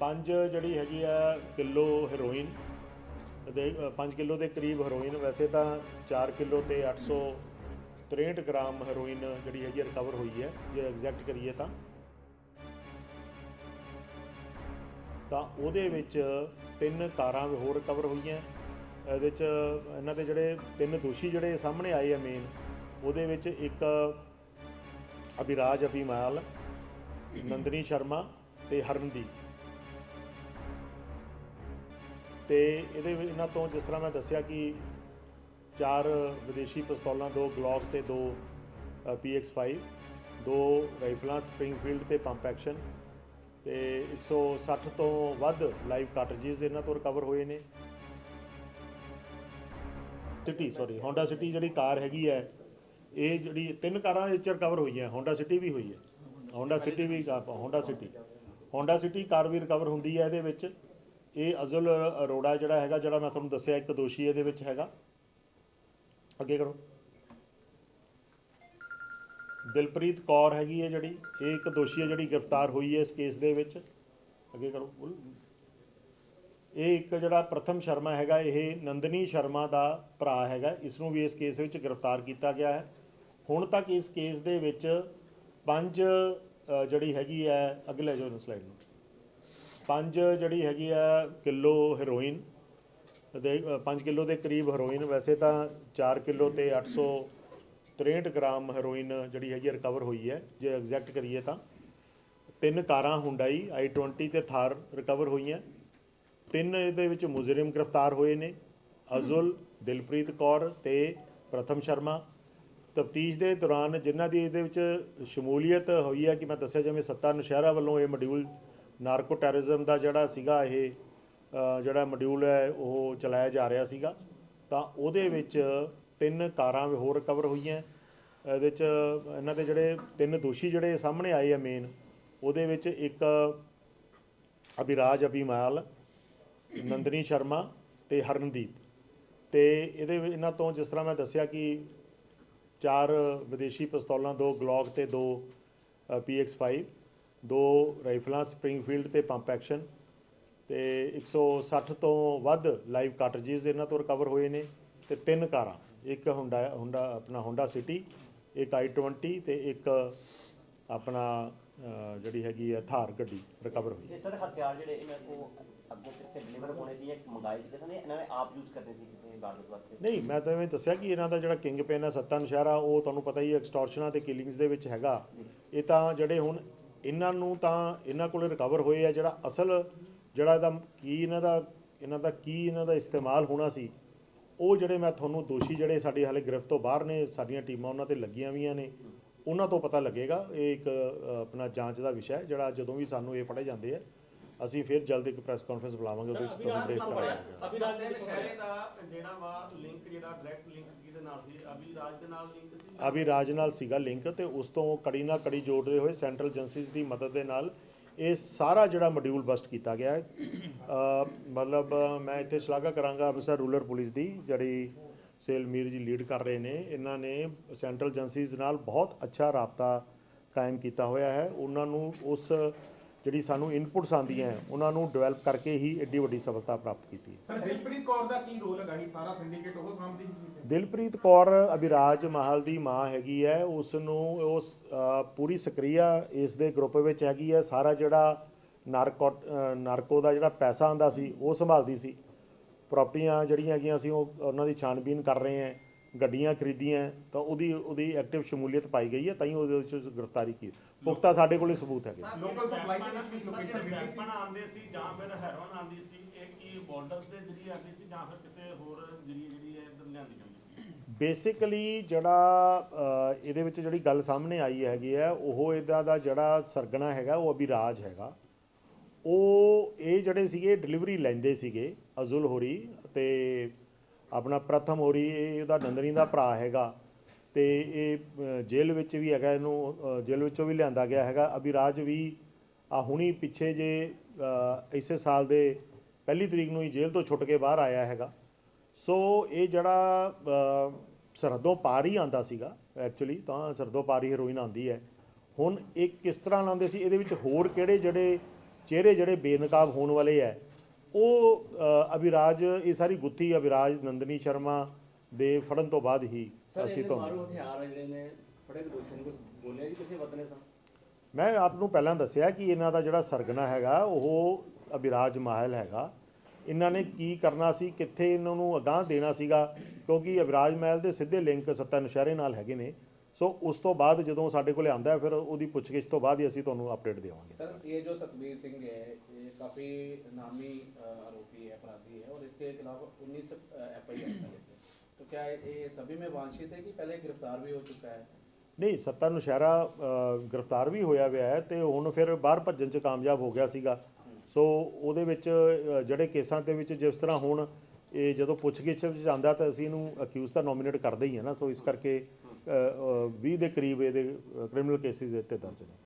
ਪੰਜ ਜਿਹੜੀ ਹੈਗੀ ਆ ਕਿਲੋ ਹੈਰੋਇਨ ਦੇ 5 ਕਿਲੋ ਦੇ ਕਰੀਬ ਹੈਰੋਇਨ ਵੈਸੇ ਤਾਂ 4 ਕਿਲੋ ਤੇ 863 ਗ੍ਰਾਮ ਹੈਰੋਇਨ ਜਿਹੜੀ ਹੈਗੀ ਰਿਕਵਰ ਹੋਈ ਹੈ, ਜੇ ਐਗਜ਼ੈਕਟ ਕਰੀਏ ਤਾਂ। ਤਾਂ ਉਹਦੇ ਵਿੱਚ ਤਿੰਨ ਕਾਰਾਂ ਹੋਰ ਰਿਕਵਰ ਹੋਈਆਂ। ਇਹਦੇ ਚ ਇਹਨਾਂ ਦੇ ਜਿਹੜੇ ਤਿੰਨ ਦੋਸ਼ੀ ਜਿਹੜੇ ਸਾਹਮਣੇ ਆਏ ਆ ਮੇਨ ਉਹਦੇ ਵਿੱਚ ਇੱਕ ਅਭਿਰਾਜ ਅਭਿਮਾਲ, ਨੰਦਨੀ ਸ਼ਰਮਾ ਤੇ ਹਰਨਦੀਪ। ਤੇ ਇਹਦੇ ਇਹਨਾਂ ਤੋਂ ਜਿਸ ਤਰ੍ਹਾਂ ਮੈਂ ਦੱਸਿਆ ਕਿ ਚਾਰ ਵਿਦੇਸ਼ੀ ਪਿਸਤੌਲਾਂ, ਦੋ ਗਲੌਕ ਤੇ ਦੋ PX5 ਦੋ ਰਾਈਫਲਾਂ ਸਪ੍ਰਿੰਗਫੀਲਡ ਤੇ ਪੰਪ ਐਕਸ਼ਨ ਤੇ 160 ਤੋਂ ਵੱਧ ਲਾਈਵ ਕਾਰਟ੍ਰਿਜਸ ਇਹਨਾਂ ਤੋਂ ਰਿਕਵਰ ਹੋਏ ਨੇ। ਸਿਟੀ ਸੌਰੀ Honda ਸਿਟੀ ਜਿਹੜੀ ਕਾਰ ਹੈਗੀ ਹੈ, ਇਹ ਜਿਹੜੀ ਤਿੰਨ ਕਾਰਾਂ ਵਿੱਚ ਚ ਰਿਕਵਰ ਹੋਈਆਂ Honda ਸਿਟੀ ਵੀ ਹੋਈ ਹੈ। Honda ਸਿਟੀ ਵੀ Honda city Honda city car ਵੀ ਰਿਕਵਰ ਹੁੰਦੀ ਹੈ ਇਹਦੇ ਵਿੱਚ। ਇਹ ਅਜ਼ਲ ਅਰੋੜਾ ਜਿਹੜਾ ਹੈਗਾ, ਜਿਹੜਾ ਮੈਂ ਤੁਹਾਨੂੰ ਦੱਸਿਆ, ਇੱਕ ਦੋਸ਼ੀ ਇਹਦੇ ਵਿੱਚ ਹੈਗਾ। ਅੱਗੇ ਕਰੋ। ਦਿਲਪ੍ਰੀਤ ਕੌਰ ਹੈਗੀ ਹੈ ਜਿਹੜੀ, ਇਹ ਇੱਕ ਦੋਸ਼ੀ ਹੈ ਜਿਹੜੀ ਗ੍ਰਿਫਤਾਰ ਹੋਈ ਹੈ ਇਸ ਕੇਸ ਦੇ ਵਿੱਚ। ਅੱਗੇ ਕਰੋ। ਬੋਲ ਇਹ ਇੱਕ ਜਿਹੜਾ ਪ੍ਰਥਮ ਸ਼ਰਮਾ ਹੈਗਾ, ਇਹ ਨੰਦਨੀ ਸ਼ਰਮਾ ਦਾ ਭਰਾ ਹੈਗਾ। ਇਸ ਨੂੰ ਵੀ ਇਸ ਕੇਸ ਵਿੱਚ ਗ੍ਰਿਫਤਾਰ ਕੀਤਾ ਗਿਆ ਹੈ। ਹੁਣ ਤੱਕ ਇਸ ਕੇਸ ਦੇ ਵਿੱਚ ਪੰਜ ਜਿਹੜੀ ਹੈਗੀ ਹੈ ਅਗਲੇ ਜੋ ਸਲਾਈਡ ਨੂੰ। ਪੰਜ ਜਿਹੜੀ ਹੈਗੀ ਆ ਕਿਲੋ ਹੈਰੋਇਨ ਦੇ 5 ਕਿਲੋ ਦੇ ਕਰੀਬ ਹੈਰੋਇਨ ਵੈਸੇ ਤਾਂ 4 ਕਿਲੋ ਤੇ 863 ਗ੍ਰਾਮ ਹੈਰੋਇਨ ਜਿਹੜੀ ਹੈਗੀ ਰਿਕਵਰ ਹੋਈ ਹੈ, ਜੇ ਐਗਜ਼ੈਕਟ ਕਰੀਏ ਤਾਂ। ਤਿੰਨ ਕਾਰਾਂ ਹੁੰਡਾਈ i20 ਤੇ ਥਾਰ ਰਿਕਵਰ ਹੋਈਆਂ। ਤਿੰਨ ਇਹਦੇ ਵਿੱਚ ਮੁਜਰਮ ਗ੍ਰਿਫਤਾਰ ਹੋਏ ਨੇ, ਅਜ਼ੁਲ, ਦਿਲਪ੍ਰੀਤ ਕੌਰ ਤੇ ਪ੍ਰਥਮ ਸ਼ਰਮਾ। ਤਫਤੀਸ਼ ਦੇ ਦੌਰਾਨ ਜਿਨ੍ਹਾਂ ਦੀ ਇਹਦੇ ਵਿੱਚ ਸ਼ਮੂਲੀਅਤ ਹੋਈ ਹੈ ਕਿ ਮੈਂ ਦੱਸਿਆ ਜਿਵੇਂ ਸੱਤਾ ਨੁਸ਼ਹਿਰਾ ਵੱਲੋਂ ਇਹ ਮੋਡਿਊਲ ਨਾਰਕੋ ਟੈਰਰਿਜ਼ਮ ਦਾ ਜਿਹੜਾ ਸੀਗਾ ਇਹ ਜਿਹੜਾ ਮੋਡਿਊਲ ਹੈ, ਉਹ ਚਲਾਇਆ ਜਾ ਰਿਹਾ ਸੀਗਾ। ਤਾਂ ਉਹਦੇ ਵਿੱਚ ਤਿੰਨ ਕਾਰਾਂ ਹੋਰ ਰਿਕਵਰ ਹੋਈਆਂ। ਇਹਦੇ ਚ ਇਹਨਾਂ ਦੇ ਜਿਹੜੇ ਤਿੰਨ ਦੋਸ਼ੀ ਜਿਹੜੇ ਸਾਹਮਣੇ ਆਏ ਆ ਮੇਨ ਉਹਦੇ ਵਿੱਚ ਇੱਕ ਅਭਿਰਾਜ ਅਭਿਮਾਲ, ਨੰਦਨੀ ਸ਼ਰਮਾ ਤੇ ਹਰਨਦੀਪ। ਤੇ ਇਹਦੇ ਇਹਨਾਂ ਤੋਂ ਜਿਸ ਤਰ੍ਹਾਂ ਮੈਂ ਦੱਸਿਆ ਕਿ ਚਾਰ ਵਿਦੇਸ਼ੀ ਪਿਸਤੌਲਾਂ, ਦੋ ਗਲੌਕ ਤੇ ਦੋ PX5 ਦੋ ਰਾਈਫਲਾਂ ਸਪ੍ਰਿੰਗਫੀਲਡ ਤੇ ਪੰਪ ਐਕਸ਼ਨ ਤੇ 160 ਤੋਂ ਵੱਧ ਲਾਈਵ ਕਾਰਟ੍ਰਿਜਸ ਇਹਨਾਂ ਤੋਂ ਰਿਕਵਰ ਹੋਏ ਨੇ ਤੇ ਤਿੰਨ ਕਾਰਾਂ ਇੱਕ ਹੁੰਡਾ ਹੁੰਡਾ ਆਪਣਾ ਹੋਂਡਾ ਸਿਟੀ ਇੱਕ i20 ਤੇ ਇੱਕ ਆਪਣਾ ਜਿਹੜੀ ਹੈਗੀ ਹੈ ਥਾਰ ਗੱਡੀ ਰਿਕਵਰ ਹੋਈ। ਇਹ ਸਰ ਹਥਿਆਰ ਜਿਹੜੇ ਇਹਨਾਂ ਕੋ ਅੱਗੇ ਕਿੱਥੇ ਡਿਲੀਵਰ ਹੋਣੇ ਸੀ ਜਾਂ ਮੰਗਾਏ ਸੀ ਨੇ ਇਹਨਾਂ ਨੇ ਆਪ ਯੂਜ਼ ਕਰਨੇ ਸੀ ਕਿਸੇ ਵਾਰਦਾਤ ਵਾਸਤੇ? ਨਹੀਂ ਮੈਂ ਤਾਂ ਐਵੇਂ ਦੱਸਿਆ ਕਿ ਇਹਨਾਂ ਦਾ ਜਿਹੜਾ ਕਿੰਗ ਪੈਨ ਹੈ ਸੱਤਾ ਨਸ਼ਹਿਰਾ ਉਹ ਤੁਹਾਨੂੰ ਪਤਾ ਹੀ ਹੈ ਐਕਸਟੋਰਸ਼ਨਾਂ ਤੇ ਕਿਲਿੰਗਸ ਦੇ ਵਿੱਚ ਹੈਗਾ। ਇਹ ਤਾਂ ਜਿਹੜੇ ਹੁਣ ਇਹਨਾਂ ਨੂੰ ਤਾਂ ਇਹਨਾਂ ਕੋਲੇ ਰਿਕਵਰ ਹੋਏ ਆ ਜਿਹੜਾ ਅਸਲ ਜਿਹੜਾ ਇਹਦਾ ਕੀ ਇਹਨਾਂ ਦਾ ਇਹਨਾਂ ਦਾ ਕੀ ਇਹਨਾਂ ਦਾ ਇਸਤੇਮਾਲ ਹੋਣਾ ਸੀ, ਉਹ ਜਿਹੜੇ ਮੈਂ ਤੁਹਾਨੂੰ ਦੋਸ਼ੀ ਜਿਹੜੇ ਸਾਡੇ ਹਾਲੇ ਗ੍ਰਿਫਤ ਤੋਂ ਬਾਹਰ ਨੇ, ਸਾਡੀਆਂ ਟੀਮਾਂ ਉਹਨਾਂ ਤੇ ਲੱਗੀਆਂ ਵੀਆਂ ਨੇ, ਉਹਨਾਂ ਤੋਂ ਪਤਾ ਲੱਗੇਗਾ, ਇਹ ਇੱਕ ਆਪਣਾ ਜਾਂਚ ਦਾ ਵਿਸ਼ਾ ਹੈ, ਜਿਹੜਾ ਜਦੋਂ ਵੀ ਸਾਨੂੰ ਇਹ ਫੜੇ ਜਾਂਦੇ ਆ। ਅਸੀਂ ਫਿਰ ਜਲਦ ਇੱਕ ਪ੍ਰੈਸ ਕਾਨਫਰੰਸ ਬੁਲਾਵਾਂਗੇ ਉਹਦੇ ਵਿੱਚ ਤੁਹਾਨੂੰ ਬਰੀਫ ਕਰਾਂਗੇ। ਅਭਿਰਾਜ ਦੇ ਨਸ਼ਹਿਰੇ ਦਾ ਜਿਹੜਾ ਵਾ ਲਿੰਕ ਜਿਹੜਾ ਡਾਇਰੈਕਟ ਲਿੰਕ ਕਿਹਦੇ ਨਾਲ ਸੀ ਅਭਿਰਾਜ ਦੇ ਨਾਲ ਲਿੰਕ ਸੀ? ਅਭੀ ਰਾਜ ਨਾਲ ਸੀਗਾ ਲਿੰਕ ਤੇ ਉਸ ਤੋਂ ਕੜੀ ਨਾਲ ਕੜੀ ਜੋੜਦੇ ਹੋਏ ਸੈਂਟਰਲ ਏਜੰਸੀਜ਼ ਦੀ ਮਦਦ ਦੇ ਨਾਲ ਇਹ ਸਾਰਾ ਜਿਹੜਾ ਮੋਡਿਊਲ ਬਸਟ ਕੀਤਾ ਗਿਆ ਹੈ। ਅ, ਮਤਲਬ ਮੈਂ ਇੱਥੇ ਸ਼ਲਾਘਾ ਕਰਾਂਗਾ ਅਫਸਰ ਰੂਰਲ ਪੁਲਿਸ ਦੀ ਜਿਹੜੀ ਸੇਲ ਮੀਰ ਜੀ ਲੀਡ ਕਰ ਰਹੇ ਨੇ ਇਹਨਾਂ ਨੇ ਸੈਂਟਰਲ ਏਜੰਸੀਜ਼ ਨਾਲ ਬਹੁਤ ਅੱਛਾ ਰਾਬਤਾ ਕਾਇਮ ਕੀਤਾ ਹੋਇਆ ਹੈ। ਉਹਨਾਂ ਨੂੰ ਉਸ ਜਿਹੜੀ ਸਾਨੂੰ ਇਨਪੁਟਸ ਆਉਂਦੀਆਂ ਉਹਨਾਂ ਨੂੰ ਡਿਵੈਲਪ ਕਰਕੇ ਹੀ ਐਡੀ ਵੱਡੀ ਸਫਲਤਾ ਪ੍ਰਾਪਤ ਕੀਤੀ ਹੈ। ਸਰ ਦਿਲਪ੍ਰੀਤ ਕੌਰ ਦਾ ਕੀ ਰੋਲ ਹੈਗਾ ਸੀ ਸਾਰਾ ਸਿੰਡੀਕੇਟ ਉਹ ਸਾਂਭਦੀ ਸੀ ਦਿਲਪ੍ਰੀਤ ਕੌਰ ਅਭਿਰਾਜ ਮਹਾਲ ਦੀ ਮਾਂ ਹੈਗੀ ਹੈ। ਉਸ ਨੂੰ ਉਸ ਪੂਰੀ ਸਕਰੀਆ ਇਸ ਦੇ ਗਰੁੱਪ ਵਿੱਚ ਹੈਗੀ ਹੈ। ਸਾਰਾ ਜਿਹੜਾ ਨਾਰਕੋ ਨਾਰਕੋ ਦਾ ਜਿਹੜਾ ਪੈਸਾ ਆਂਦਾ ਸੀ ਉਹ ਸੰਭਾਲਦੀ ਸੀ। ਪ੍ਰਾਪਰਟੀਆਂ ਜਿਹੜੀਆਂ ਹੈਗੀਆਂ ਸੀ ਉਹ ਉਹਨਾਂ ਦੀ ਛਾਣਬੀਨ ਕਰ ਰਹੇ ਹੈ ਗੱਡੀਆਂ ਖਰੀਦੀਆਂ ਤਾਂ ਉਹਦੀ ਉਹਦੀ ਐਕਟਿਵ ਸ਼ਮੂਲੀਅਤ ਪਾਈ ਗਈ ਹੈ ਤਾਂ ਹੀ ਉਹਦੇ ਵਿੱਚ ਗ੍ਰਿਫਤਾਰੀ ਕੀ ਪੁਖਤਾ ਸਾਡੇ ਕੋਲੇ ਸਬੂਤ ਹੈਗੇ। Local supply ਦੇ ਵਿੱਚ ਵੀ location ਮਿਲੀ ਸੀ। ਵੈਪਨ ਆਉਂਦੇ ਸੀ ਜਾਂ ਫਿਰ ਹੈਰੋਨ ਆਉਂਦੀ ਸੀ ਇਹ ਕੀ ਬਾਰਡਰ ਦੇ ਜਰੀਏ ਆਉਂਦੀ ਸੀ ਜਾਂ ਫਿਰ ਕਿਸੇ ਹੋਰ ਜਰੀਏ ਜਿਹੜੀ ਹੈ ਇੱਧਰ ਲਿਆਂਦੀ ਜਾਂਦੀ ਸੀ? ਬੇਸਿਕਲੀ ਜਿਹੜਾ ਅ, ਇਹਦੇ ਵਿੱਚ ਜਿਹੜੀ ਗੱਲ ਸਾਹਮਣੇ ਆਈ ਹੈਗੀ ਹੈ ਉਹ ਇਹਦਾ ਦਾ ਜਿਹੜਾ ਸਰਗਣਾ ਹੈਗਾ ਉਹ ਅਭਿਰਾਜ ਹੈਗਾ। ਉਹ ਇਹ ਜਿਹੜੇ ਸੀਗੇ ਡਿਲੀਵਰੀ ਲੈਂਦੇ ਸੀਗੇ ਅਜ਼ੁਲ ਹੋਰੀ ਤੇ ਆਪਣਾ ਪ੍ਰਥਮ ਹੋਰੀ ਇਹ ਉਹਦਾ ਨੰਦਨੀ ਦਾ ਭਰਾ ਹੈਗਾ। ਤੇ ਇਹ ਜੇਲ੍ਹ ਵਿੱਚ ਵੀ ਹੈਗਾ ਇਹਨੂੰ ਜੇਲ੍ਹ ਵਿੱਚੋਂ ਵੀ ਲਿਆਂਦਾ ਗਿਆ ਹੈਗਾ। ਅਭਿਰਾਜ ਵੀ ਆ ਹੁਣੀ ਪਿੱਛੇ ਜੇ ਇਸੇ ਸਾਲ ਦੇ ਪਹਿਲੀ ਤਰੀਕ ਨੂੰ ਹੀ ਜੇਲ੍ਹ ਤੋਂ ਛੁੱਟ ਕੇ ਬਾਹਰ ਆਇਆ ਹੈਗਾ। ਸੋ ਇਹ ਜਿਹੜਾ ਅ, ਸਰਹੱਦੋਂ ਪਾਰ ਹੀ ਆਂਦਾ ਸੀਗਾ ਐਕਚੁਅਲੀ ਤਾਂ ਸਰਹੱਦੋਂ ਪਾਰ ਹੀ ਹੈਰੋਇਨ ਆਂਦੀ ਹੈ। ਹੁਣ ਇਹ ਕਿਸ ਤਰ੍ਹਾਂ ਲਾਉਂਦੇ ਸੀ ਇਹਦੇ ਵਿੱਚ ਹੋਰ ਕਿਹੜੇ ਜਿਹੜੇ ਚਿਹਰੇ ਜਿਹੜੇ ਬੇਨਕਾਬ ਹੋਣ ਵਾਲੇ ਹੈ ਉਹ ਅਭਿਰਾਜ ਇਹ ਸਾਰੀ ਗੁੱਥੀ ਅਭਿਰਾਜ ਨੰਦਨੀ ਸ਼ਰਮਾ ਦੇ ਫੜਨ ਤੋਂ ਬਾਅਦ ਹੀ ਅਸੀਂ ਤਾਂ ਮੈਂ ਆਪ ਨੂੰ ਪਹਿਲਾਂ ਦੱਸਿਆ ਕਿ ਇਹਨਾਂ ਦਾ ਜਿਹੜਾ ਸਰਗਨਾ ਹੈਗਾ ਉਹ ਅਭਿਰਾਜ ਮਾਹਲ ਹੈਗਾ। ਇਹਨਾਂ ਨੇ ਕੀ ਕਰਨਾ ਸੀ ਕਿੱਥੇ ਇਹਨਾਂ ਨੂੰ ਅਗਾਹ ਦੇਣਾ ਸੀਗਾ ਕਿਉਂਕਿ ਅਭਿਰਾਜ ਮਹਿਲ ਦੇ ਸਿੱਧੇ ਲਿੰਕ ਸੱਤਾ ਨਸ਼ਹਿਰੇ ਨਾਲ ਹੈਗੇ ਨੇ। ਸੋ ਉਸ ਤੋਂ ਬਾਅਦ ਜਦੋਂ ਸਾਡੇ ਕੋਲੇ ਆਉਂਦਾ ਫਿਰ ਉਹਦੀ ਪੁੱਛਗਿੱਛ ਤੋਂ ਬਾਅਦ ਹੀ ਅਸੀਂ ਤੁਹਾਨੂੰ ਅਪਡੇਟ ਦੇਵਾਂਗੇ। ਸਰ ਇਹ ਜੋ ਸਤਵੀਰ ਸਿੰਘ ਹੈ ਇਹ ਕਾਫੀ ਨਾਮੀ ਆਰੋਪੀ ਹੈ ਅਪਰਾਧੀ ਹੈ ਔਰ ਇਸਕੇ ਖਿਲਾਫ 19 ਐਫਆਈਆਰ ਦਰਜ तो क्या ये सभी में वांछित है कि पहले गिरफ्तार भी हो चुका है ਨਹੀਂ ਸੱਤਾ ਨੁਸ਼ਹਿਰਾ ਅ, ਗ੍ਰਿਫਤਾਰ ਵੀ ਹੋਇਆ ਹੋਇਆ ਹੈ ਤੇ ਹੁਣ ਫਿਰ ਬਾਹਰ ਭੱਜਣ 'ਚ ਕਾਮਯਾਬ ਹੋ ਗਿਆ ਸੀਗਾ ਸੋ ਉਹਦੇ ਵਿੱਚ ਅ, ਜਿਹੜੇ ਕੇਸਾਂ ਦੇ ਵਿੱਚ ਜਿਸ ਤਰ੍ਹਾਂ ਹੁਣ ਇਹ ਜਦੋਂ ਪੁੱਛਗਿੱਛ ਵਿੱਚ ਜਾਂਦਾ ਤਾਂ ਅਸੀਂ ਇਹਨੂੰ ਅਕਿਊਜ਼ ਤਾਂ ਨੋਮੀਨੇਟ ਕਰਦੇ ਹੀ ਹੈ ਨਾ ਸੋ ਇਸ ਕਰਕੇ 20 ਦੇ ਕਰੀਬ ਇਹਦੇ ਕ੍ਰਿਮੀਨਲ ਕੇਸਿਸ ਇੱਥੇ ਦਰਜ ਨੇ